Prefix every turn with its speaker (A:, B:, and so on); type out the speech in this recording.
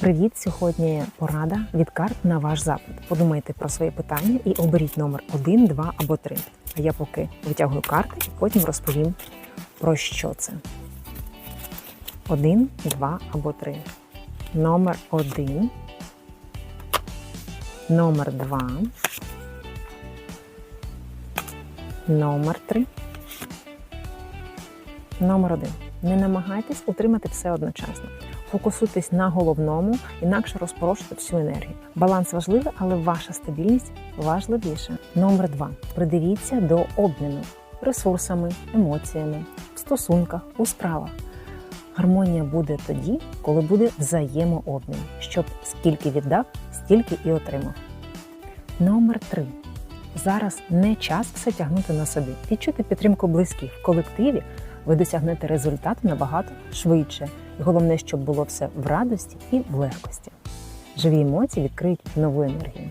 A: Привіт! Сьогодні порада від карт на ваш запит. Подумайте про свої питання і оберіть номер 1, 2 або 3. А я поки витягую карти і потім розповім про що це. 1, 2 або 3. Номер 1. Номер 2. Номер 3. Номер 1. Не намагайтесь утримати все одночасно. Фокусуйтесь на головному, інакше розпорошуйте всю енергію. Баланс важливий, але ваша стабільність важливіша. Номер 2. Придивіться до обміну ресурсами, емоціями, в стосунках, у справах. Гармонія буде тоді, коли буде взаємообмін, щоб скільки віддав, стільки і отримав. Номер 3. Зараз не час все тягнути на собі. Відчути підтримку близьких в колективі. Ви досягнете результату набагато швидше. І головне, щоб було все в радості і в легкості. Живі емоції відкриють нову енергію.